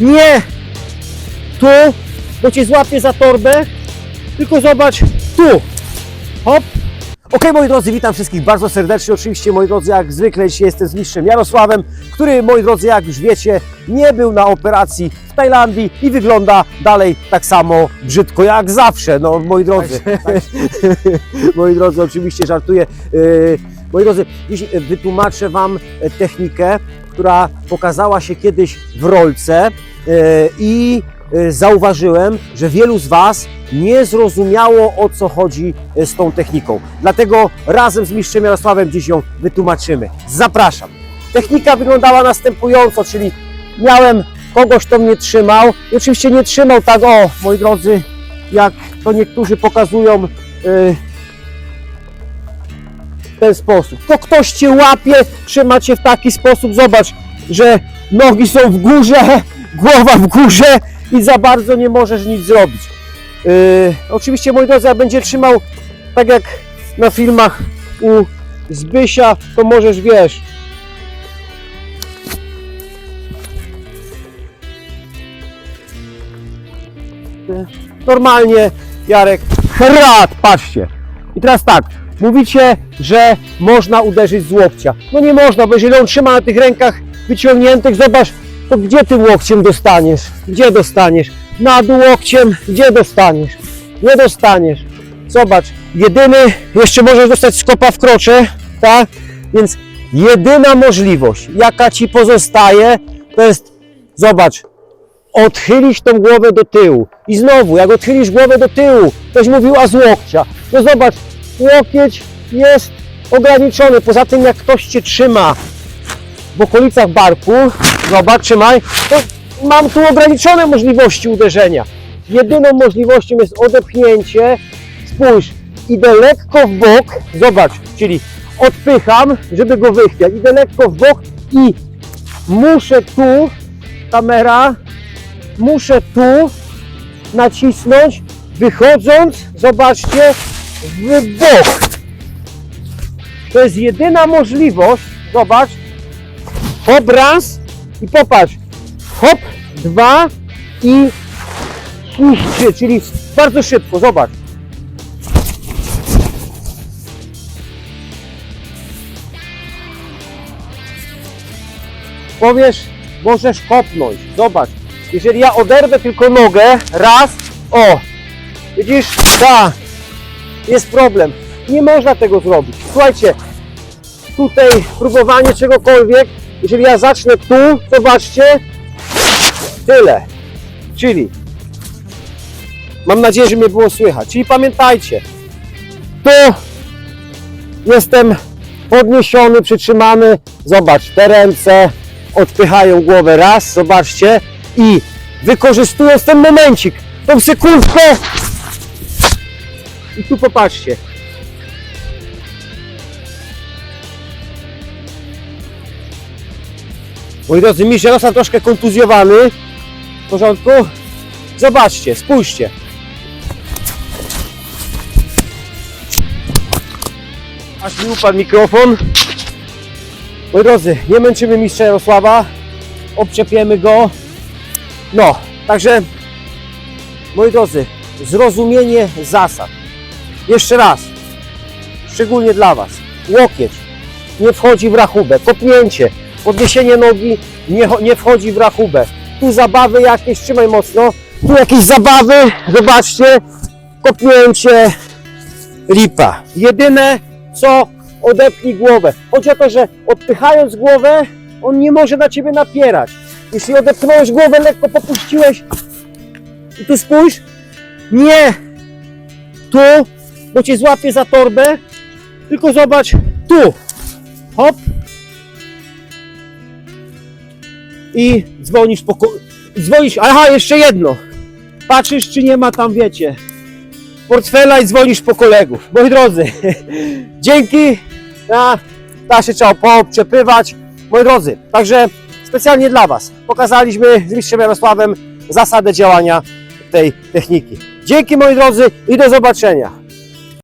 Nie tu, bo cię złapię za torbę, tylko zobacz tu. Hop. Okej, moi drodzy, witam wszystkich bardzo serdecznie. Oczywiście, moi drodzy, jak zwykle dzisiaj jestem z mistrzem Jarosławem, który, moi drodzy, jak już wiecie, nie był na operacji w Tajlandii i wygląda dalej tak samo brzydko jak zawsze. No, moi drodzy, moi drodzy, oczywiście żartuję. Yy, Moi drodzy, dziś wytłumaczę Wam technikę, która pokazała się kiedyś w rolce yy, i yy, zauważyłem, że wielu z Was nie zrozumiało o co chodzi e, z tą techniką. Dlatego razem z mistrzem Jarosławem dziś ją wytłumaczymy. Zapraszam. Technika wyglądała następująco, czyli miałem kogoś, kto mnie trzymał i oczywiście nie trzymał tak, o moi drodzy, jak to niektórzy pokazują yy, ten sposób. To ktoś Cię łapie, trzyma Cię w taki sposób, zobacz, że nogi są w górze, głowa w górze i za bardzo nie możesz nic zrobić. Yy, oczywiście, moi drodzy, będzie trzymał tak jak na filmach u Zbysia, to możesz, wiesz, normalnie, Jarek, hrat, patrzcie. I teraz tak, mówicie, że można uderzyć z łokcia. No nie można, bo jeżeli on trzyma na tych rękach wyciągniętych, zobacz, to gdzie tym łokciem dostaniesz? Gdzie dostaniesz? Na dół łokciem, gdzie dostaniesz? Nie dostaniesz. Zobacz, jedyny, jeszcze możesz dostać skopa w krocze, tak? Więc jedyna możliwość, jaka Ci pozostaje, to jest, zobacz, odchylić tą głowę do tyłu. I znowu, jak odchylisz głowę do tyłu, ktoś mówił, a z łokcia. No zobacz, łokieć jest ograniczony. Poza tym, jak ktoś Cię trzyma w okolicach barku, zobacz, trzymaj, to mam tu ograniczone możliwości uderzenia. Jedyną możliwością jest odepchnięcie. Spójrz, idę lekko w bok, zobacz, czyli odpycham, żeby go wychwiać. Idę lekko w bok i muszę tu, kamera, muszę tu nacisnąć, wychodząc, zobaczcie, w bok. To jest jedyna możliwość, zobacz, hop raz i popatrz, hop dwa i i trzy, czyli bardzo szybko, zobacz. Powiesz, możesz kopnąć, zobacz. Jeżeli ja oderwę tylko nogę, raz, o, widzisz, tak, jest problem. Nie można tego zrobić. Słuchajcie, tutaj próbowanie czegokolwiek, jeżeli ja zacznę tu, zobaczcie, tyle. Czyli, mam nadzieję, że mnie było słychać. Czyli pamiętajcie, tu jestem podniesiony, przytrzymany. Zobacz, te ręce odpychają głowę raz, zobaczcie, i wykorzystując ten momencik, tą sekundkę, i tu popatrzcie. Moi drodzy, Jarosław troszkę kontuzjowany. W porządku? Zobaczcie, spójrzcie. Aż mi upadł mikrofon. Moi drodzy, nie męczymy mistrza Jarosława. Obczepiemy go. No, także moi drodzy, zrozumienie zasad. Jeszcze raz, szczególnie dla Was. Łokieć nie wchodzi w rachubę. Kopnięcie, podniesienie nogi nie, nie wchodzi w rachubę. Tu zabawy jakieś, trzymaj mocno. Tu jakieś zabawy, zobaczcie. Kopnięcie, lipa. Jedyne co odepnij głowę. Chodzi o to, że odpychając głowę, on nie może na ciebie napierać. Jeśli odepchnąłeś głowę, lekko popuściłeś i tu spójrz, nie tu, bo cię złapie za torbę, tylko zobacz tu. Hop. I dzwonisz po... Dzwonisz, aha, jeszcze jedno. Patrzysz, czy nie ma tam, wiecie, portfela i dzwonisz po kolegów. Moi drodzy, dzięki. A, da się trzeba poobczepywać. Moi drodzy, także specjalnie dla Was pokazaliśmy z mistrzem Jarosławem zasadę działania tej techniki. Dzięki moi drodzy i do zobaczenia.